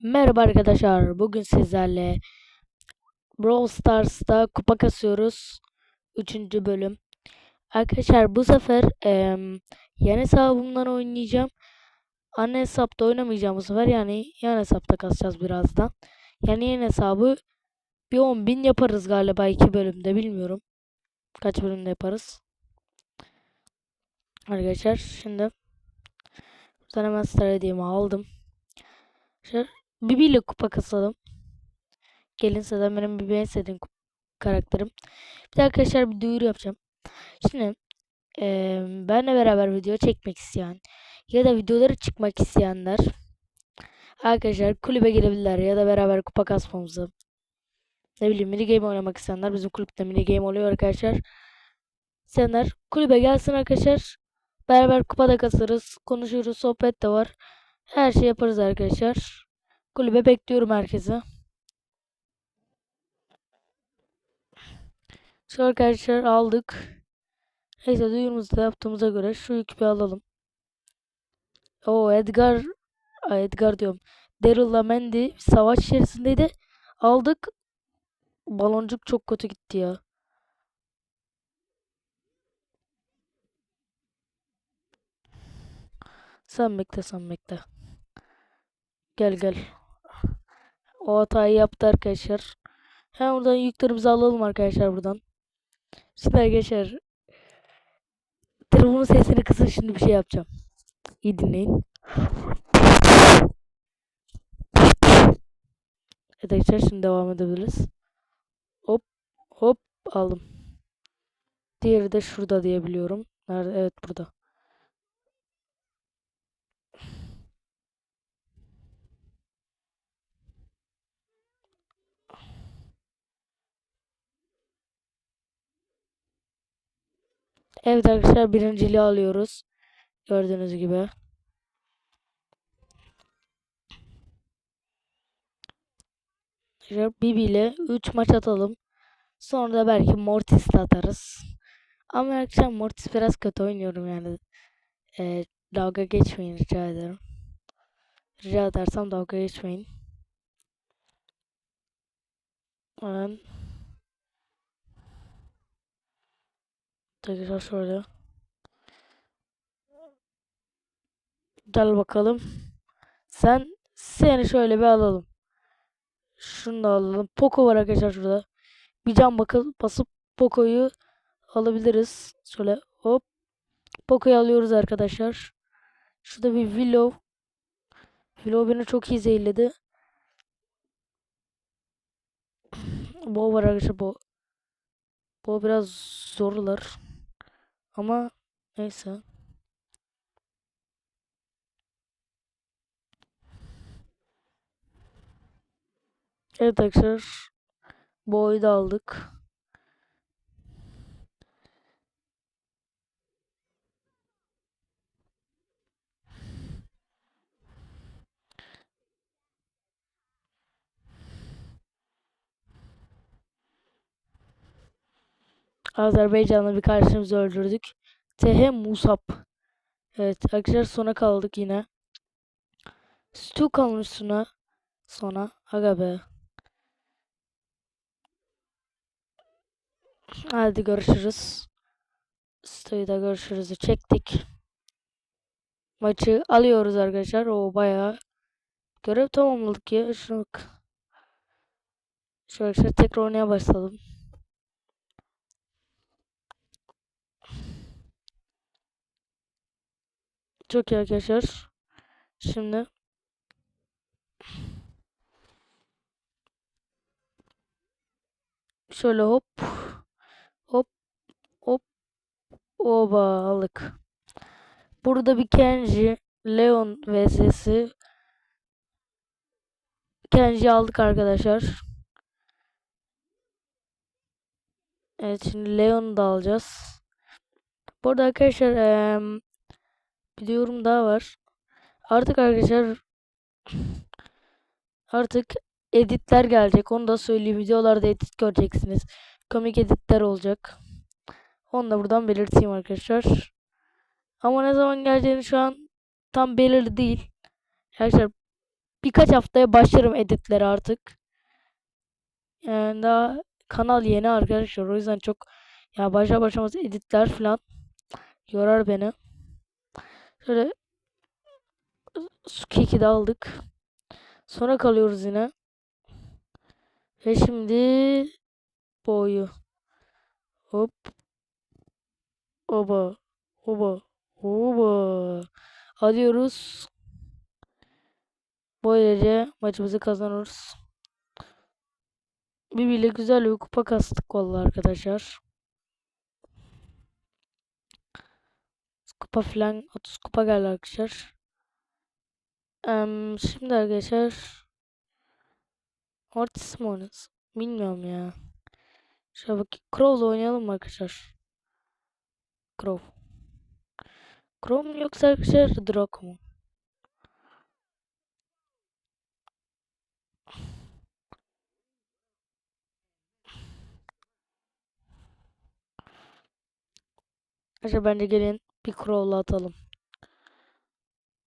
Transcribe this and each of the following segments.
Merhaba arkadaşlar. Bugün sizlerle Brawl Stars'ta kupa kasıyoruz. Üçüncü bölüm. Arkadaşlar bu sefer em, yeni hesabımdan oynayacağım. Ana hesapta oynamayacağım bu sefer. Yani yan hesapta kasacağız birazdan. Yani yeni hesabı bir 10.000 yaparız galiba iki bölümde bilmiyorum. Kaç bölümde yaparız. Arkadaşlar şimdi ben hemen Star aldım. Arkadaşlar Bibi ile kupa kasalım. Gelin zaten benim Bibi en sevdiğim karakterim. Bir de arkadaşlar bir duyuru yapacağım. Şimdi eee benle beraber video çekmek isteyen ya da videoları çıkmak isteyenler arkadaşlar kulübe gelebilirler ya da beraber kupa kasmamızı ne bileyim mini game oynamak isteyenler bizim kulüpte mini game oluyor arkadaşlar. İsteyenler kulübe gelsin arkadaşlar. Beraber kupa da kasarız. Konuşuruz. Sohbet de var. Her şey yaparız arkadaşlar. Kulübe bekliyorum herkese. Şu arkadaşlar aldık. Neyse duyurumuzu da yaptığımıza göre şu yükü bir alalım. O Edgar Edgar diyorum. Daryl'la Mandy savaş içerisindeydi. Aldık. Baloncuk çok kötü gitti ya. Sen bekle sen bekle. Gel gel. O hatayı yaptı arkadaşlar. Hemen buradan yüklerimizi alalım arkadaşlar buradan. Şimdi arkadaşlar. Telefonun sesini kısın şimdi bir şey yapacağım. İyi dinleyin. Evet arkadaşlar şimdi devam edebiliriz. Hop hop aldım. Diğeri de şurada diye biliyorum. Nerede? Evet burada. Evet arkadaşlar birinciliği alıyoruz. Gördüğünüz gibi. Bibi ile 3 maç atalım. Sonra da belki Mortis atarız. Ama arkadaşlar Mortis biraz kötü oynuyorum yani. Ee, dalga geçmeyin rica ederim. Rica edersem dalga geçmeyin. Hemen. Tekrar şöyle. Gel bakalım. Sen seni şöyle bir alalım. Şunu da alalım. Poco var arkadaşlar şurada. Bir can bakıp basıp Poco'yu alabiliriz. Şöyle hop. Poco'yu alıyoruz arkadaşlar. Şurada bir Willow. Willow beni çok iyi zehirledi. Bo var arkadaşlar bu. Bu biraz zorlar. Ama neyse. Evet arkadaşlar. Boyu da aldık. Azerbaycan'da bir kardeşimizi öldürdük. Tehe Musab. Evet arkadaşlar sona kaldık yine. Stu kalmış sona. Sona. Aga be. Hadi görüşürüz. Stu'yu da görüşürüz. Çektik. Maçı alıyoruz arkadaşlar. O bayağı görev tamamladık ya. Şuna bak. Arkadaşlar tekrar oynaya başladım. Çok iyi arkadaşlar. Şimdi şöyle hop hop hop oba aldık. Burada bir Kenji Leon vs'si Kenji aldık arkadaşlar. Evet şimdi Leon'u da alacağız. Burada arkadaşlar bir yorum daha var. Artık arkadaşlar artık editler gelecek. Onu da söyleyeyim. Videolarda edit göreceksiniz. Komik editler olacak. Onu da buradan belirteyim arkadaşlar. Ama ne zaman geleceğini şu an tam belirli değil. Arkadaşlar birkaç haftaya başlarım editlere artık. Yani daha kanal yeni arkadaşlar. O yüzden çok ya başa başlamaz editler falan yorar beni. Şöyle su keki de aldık. Sonra kalıyoruz yine. Ve şimdi boyu. Hop. Oba. Oba. Oba. Alıyoruz. Böylece maçımızı kazanırız. Birbiriyle güzel bir kupa kastık vallahi arkadaşlar. Kupa falan 30 kupa geldi arkadaşlar. Em, şimdi arkadaşlar Mortis mi oynasın? Bilmiyorum ya. Şöyle bak Crow'la oynayalım mı arkadaşlar? Crow. Crow mu yoksa arkadaşlar Draco mu? Arkadaşlar bence gelin bir Crow'la atalım.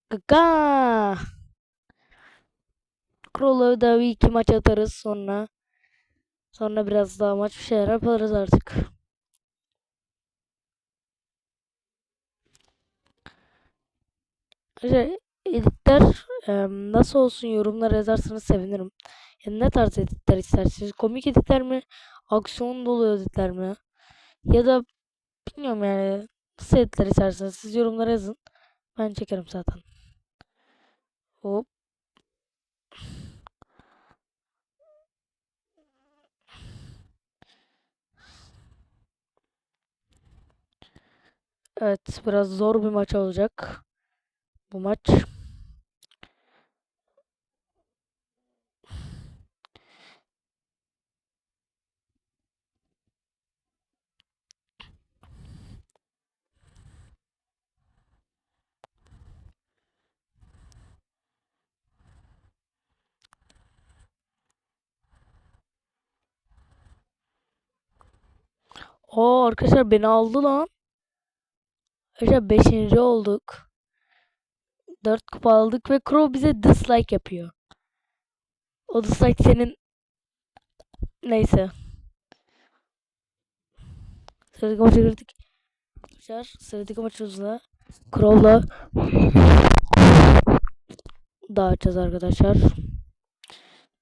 Gaga! Crow'la da bir iki maç atarız sonra. Sonra biraz daha maç bir şeyler yaparız artık. Arkadaşlar editler nasıl olsun yorumlara yazarsanız sevinirim. Yani ne tarz editler istersiniz? Komik editler mi? Aksiyon dolu editler mi? Ya da bilmiyorum yani editler isterseniz siz yorumlara yazın. Ben çekerim zaten. Hop. Evet biraz zor bir maç olacak. Bu maç. Oo arkadaşlar beni aldı lan. Arkadaşlar 5. olduk. 4 kupa aldık ve Crow bize dislike yapıyor. O dislike senin neyse. Sıradaki maça girdik. Arkadaşlar sıradaki maçımızda Crow'la dağıtacağız arkadaşlar.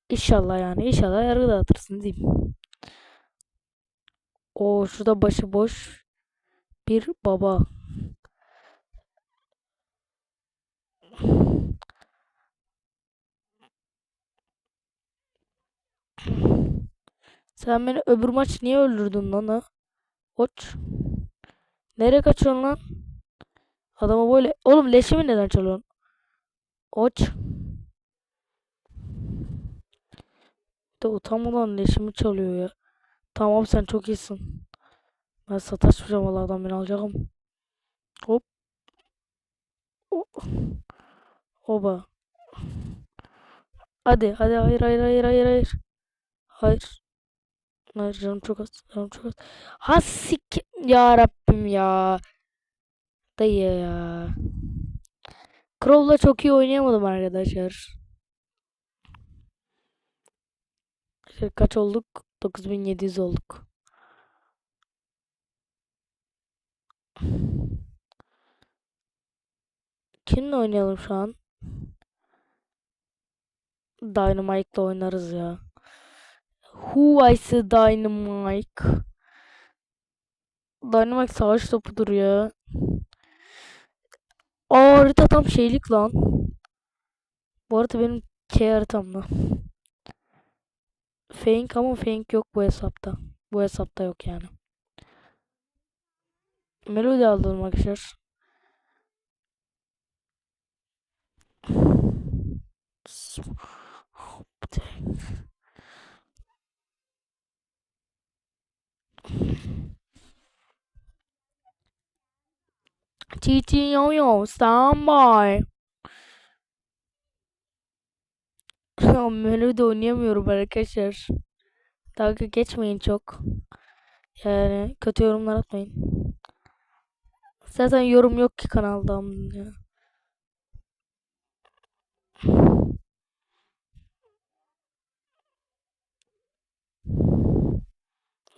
İnşallah yani inşallah yargı dağıtırsın diyeyim. O şurada başıboş bir baba. Sen beni öbür maç niye öldürdün lan ha? Koç. Nereye kaçıyorsun lan? Adamı böyle... Oğlum leşimi neden çalıyorsun? Oç. De utanmadan leşimi çalıyor ya. Tamam sen çok iyisin. Ben sataşmayacağım valla adam alacağım. Hop. O- Oba. Hadi hadi hayır hayır hayır hayır hayır. Hayır. Hayır canım çok az. Canım çok az. Ha sik ya Rabbim ya. Dayı ya. Crow'la çok iyi oynayamadım arkadaşlar. Kaç olduk? 9700 olduk. Kimle oynayalım şu an? Dynamite'la oynarız ya. Who I see Dynamite? Dynamite savaş topudur ya. Aa harita tam şeylik lan. Bu arada benim şey haritamda. Fake ama fake yok bu hesapta. Bu hesapta yok yani. Melodi aldım arkadaşlar. Chi yo yo standby. Ya Melo'da oynayamıyorum arkadaşlar. Dalga geçmeyin çok. Yani kötü yorumlar atmayın. Zaten yorum yok ki kanalda. Ya.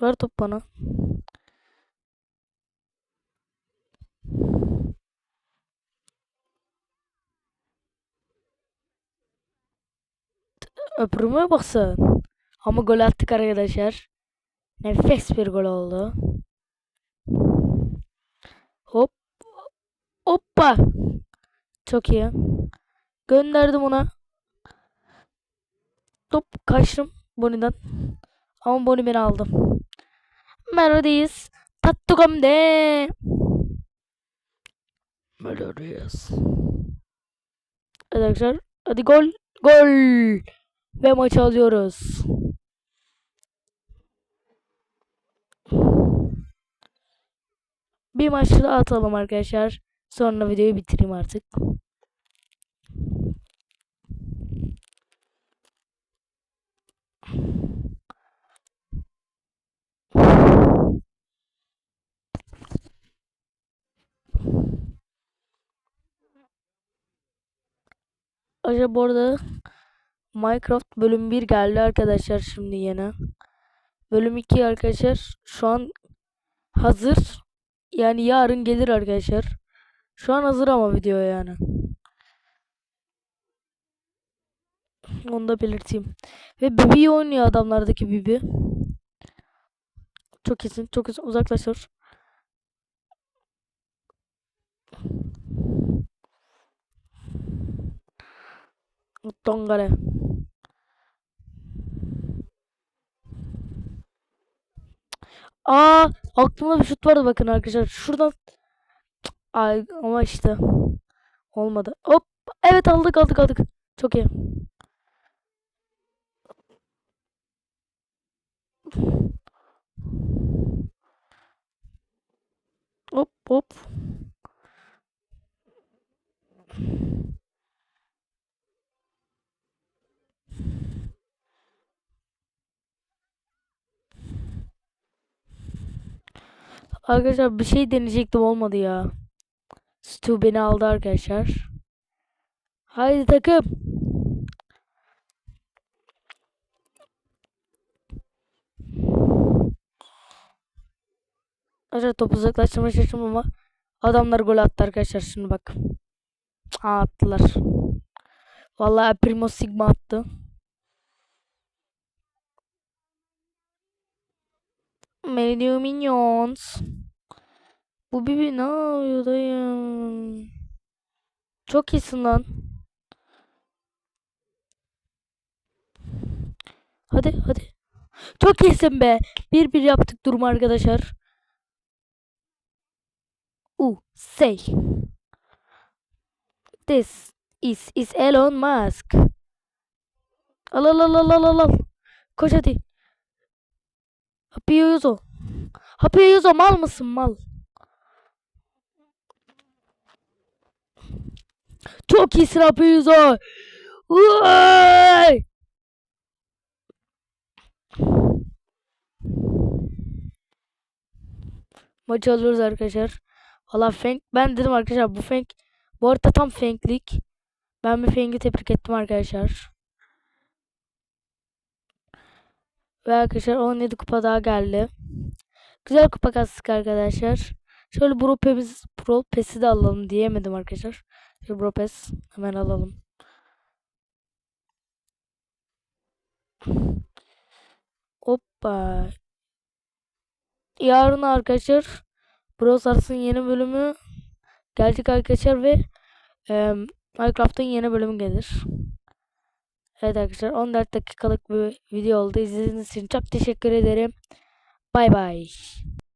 Ver top bana. Öpürüme baksın. Ama gol attık arkadaşlar. Nefes bir gol oldu. Hop. Hoppa. Çok iyi. Gönderdim ona. Top kaçtım Boni'den. Ama Boni beni aldı. Melodies. Tattukamde. Evet arkadaşlar. Hadi gol. Gol. Ve maçı alıyoruz. Bir maç daha atalım arkadaşlar. Sonra videoyu bitireyim artık. Acaba bu Minecraft bölüm 1 geldi arkadaşlar şimdi yine. Bölüm 2 arkadaşlar şu an hazır. Yani yarın gelir arkadaşlar. Şu an hazır ama video yani. Onu da belirteyim. Ve Bibi oynuyor adamlardaki Bibi. Çok iyisin. Çok iyisin. Uzaklaşır. Tongare. Aa, aklımda bir şut vardı bakın arkadaşlar. Şuradan Ay ama işte olmadı. Hop. Evet aldık aldık aldık. Çok iyi. Hop hop. Arkadaşlar bir şey deneyecektim olmadı ya. Stu beni aldı arkadaşlar. Haydi takım. Arkadaşlar topu uzaklaştırmaya çalıştım ama adamlar gol attı arkadaşlar şimdi bak. Aa, attılar. Vallahi Primo Sigma attı. Menu Minions. Bu bibi ne yapıyor dayım? Çok iyisin lan. Hadi hadi. Çok iyisin be. Bir bir yaptık durumu arkadaşlar. U say. This is is Elon Musk. Al al al al al al. Koş hadi. Hapıyor Yuzo. Hapıyor Yuzo mal mısın mal? Çok iyisin Hapıyor Yuzo. Vay! Maçı alıyoruz arkadaşlar. Valla Feng ben dedim arkadaşlar bu Feng bu arada tam Feng'lik. Ben bir Feng'i tebrik ettim arkadaşlar. Ve arkadaşlar 17 kupa daha geldi. Güzel kupa kastık arkadaşlar. Şöyle Bro Pes, Pes'i de alalım diyemedim arkadaşlar. Şöyle Bro Pes hemen alalım. Hoppa. Yarın arkadaşlar Brawl Stars'ın yeni bölümü gelecek arkadaşlar ve e, Minecraft'ın yeni bölümü gelir. Evet arkadaşlar 14 dakikalık bir video oldu. İzlediğiniz için çok teşekkür ederim. Bay bay.